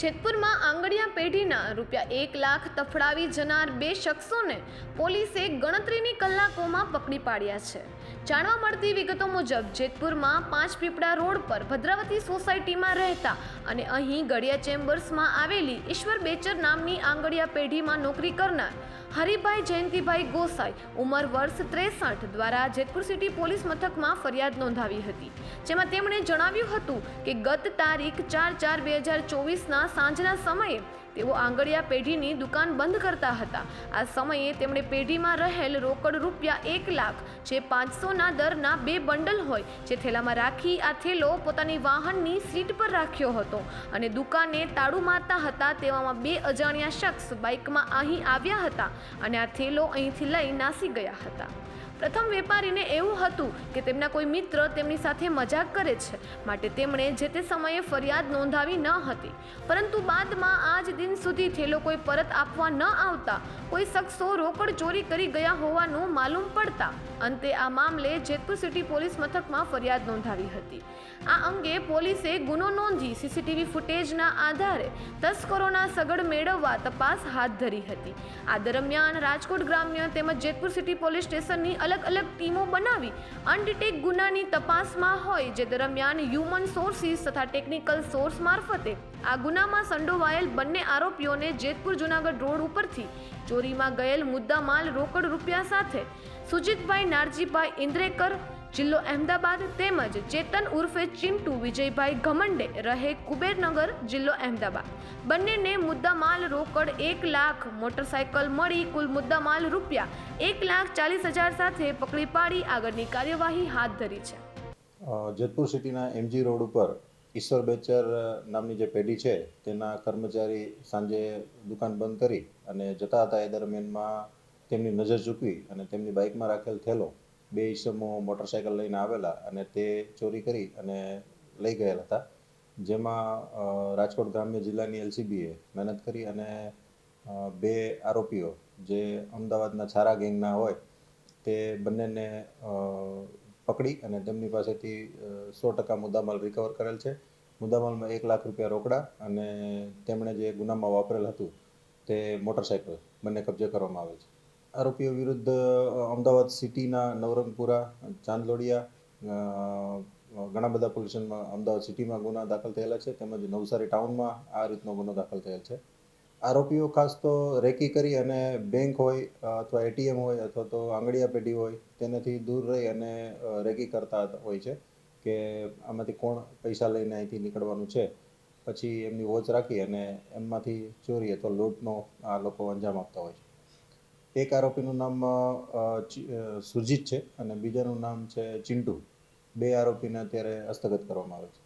જેતપુરમાં આંગળિયા પેઢીના રૂપિયા એક લાખ તફડાવી જનાર બે શખ્સોને પોલીસે ગણતરીની કલાકોમાં પકડી પાડ્યા છે. જાણવા મળતી વિગતો મુજબ, જેતપુરમાં પાંચ પીપળા રોડ પર ભદ્રાવતી સોસાયટીમાં રહેતા અને અહીં ગળિયા ચેમ્બર્સમાં આવેલી ઈશ્વર બેચર નામની આંગળિયા પેઢીમાં નોકરી કરનાર હરિભાઈ જયંતિભાઈ ગોસાઈ ઉંમર વર્ષ ત્રેસઠ દ્વારા જેતપુર સિટી પોલીસ મથકમાં ફરિયાદ નોંધાવી હતી. જેમાં તેમણે જણાવ્યું હતું કે ગત તારીખ ચાર ચાર બે હજાર ચોવીસના સાંજના સમયે તેઓ આંગળિયા પેઢીની દુકાન બંધ કરતા હતા. આ સમયે તેમણે પેઢીમાં રહેલ રોકડ રૂપિયા એક લાખ, જે પાંચસોના દરના બે બંડલ હોય, જે થેલામાં રાખી આ થેલો પોતાની વાહનની સીટ પર રાખ્યો હતો. અને દુકાને તાળું મારતા હતા તેવામાં બે અજાણ્યા શખ્સ બાઇકમાં અહીં આવ્યા હતા અને આ થેલો અહીંથી લઈ નાસી ગયા હતા. પ્રથમ વેપારીને એવું હતું કે તેમના કોઈ મિત્ર તેમની સાથે મજાક કરે છે. માટે તેમણે જે તે સમયે ફરિયાદ નોંધાવી ન હતી. પરંતુ બાદમાં આજ દિન સુધી થેલો કોઈ પરત આપવા ન આવતા, કોઈ શખ્સો રોકડ ચોરી કરી ગયા હોવાનું માલુમ પડતા, અંતે આ મામલે જેતપુર સિટી પોલીસ મથકમાં ફરિયાદ નોંધાવી હતી. આ અંગે પોલીસે ગુનો નોંધી સીસીટીવી ફૂટેજના આધારે તસ્કરોના સગડ મેળવવા તપાસ હાથ ધરી હતી. આ દરમિયાન રાજકોટ ગ્રામ્ય તેમજ જેતપુર સિટી પોલીસ સ્ટેશનની અલગ અલગ ટીમો બનાવી અનડિટેક ગુનાની તપાસમાં હોય જે દરમિયાન હ્યુમન સોર્સિસ તથા ટેકનિકલ સોર્સ મારફતે આ ગુનામાં સંડોવાયેલ બંને આરોપીઓને જેતપુર જુનાગઢ રોડ ઉપરથી ચોરીમાં ગયેલ મુદ્દામાલ રોકડ રૂપિયા સાથે સુજીતભાઈ નારજીભાઈ ઇન્દ્રેકર જિલ્લો અહેમદાબાદ તેમજ ચેતન ઉર્ફે ચિંટુ વિજયભાઈ ઘમંડે રહે કુબેરનગર જિલ્લો અહેમદાબાદ બંનેને મુદ્દામાલ રોકડ એક લાખ મોટરસાયકલ મળી, કુલ મુદ્દામાલ રૂપિયા એક લાખ ચાલીસ હજાર સાથે પકડી પાડી આગળની કાર્યવાહી હાથ ધરી છે. જેતપુર સિટીના એમજી રોડ ઉપર ઈશ્વર બેચર નામની જે પેઢી છે, તેના કર્મચારી સાંજે દુકાન બંધ કરી અને જતા હતા એ દરમિયાનમાં તેમની નજર ચૂકવી અને તેમની બાઇકમાં રાખેલ થેલો બે ઈસમો મોટરસાયકલ લઈને આવેલા અને તે ચોરી કરી અને લઈ ગયેલા હતા. જેમાં રાજકોટ ગ્રામ્ય જિલ્લાની એલસીબીએ મહેનત કરી અને બે આરોપીઓ જે અમદાવાદના છારા ગેંગના હોય તે બંનેને પકડી અને તેમની પાસેથી સો ટકા મુદ્દામાલ રિકવર કરેલ છે. મુદ્દામાલમાં એક લાખ રૂપિયા રોકડા અને તેમણે જે ગુનામાં વાપરેલ હતું તે મોટરસાયકલ બંને કબજે કરવામાં આવેલ છે. આરોપીઓ વિરુદ્ધ અમદાવાદ સિટીના નવરંગપુરા, ચાંદલોડિયા ઘણા બધા પોલ્યુશનમાં અમદાવાદ સિટીમાં ગુના દાખલ થયેલા છે. તેમજ નવસારી ટાઉનમાં આ રીતનો ગુનો દાખલ થયેલ છે. આરોપીઓ ખાસ તો રેકી કરી અને બેંક હોય, અથવા એટીએમ હોય, અથવા તો આંગળીયા પેઢી હોય, તેનાથી દૂર રહી અને રેકી કરતા હોય છે કે આમાંથી કોણ પૈસા લઈને અહીંથી નીકળવાનું છે. પછી એમની વોચ રાખી અને એમમાંથી ચોરી અથવા લૂંટનો આ લોકો અંજામ આપતા હોય છે. એક આરોપીનું નામ સુરજીત છે અને બીજાનું નામ છે ચિંટુ. બે આરોપીને અત્યારે હસ્તગત કરવામાં આવે છે.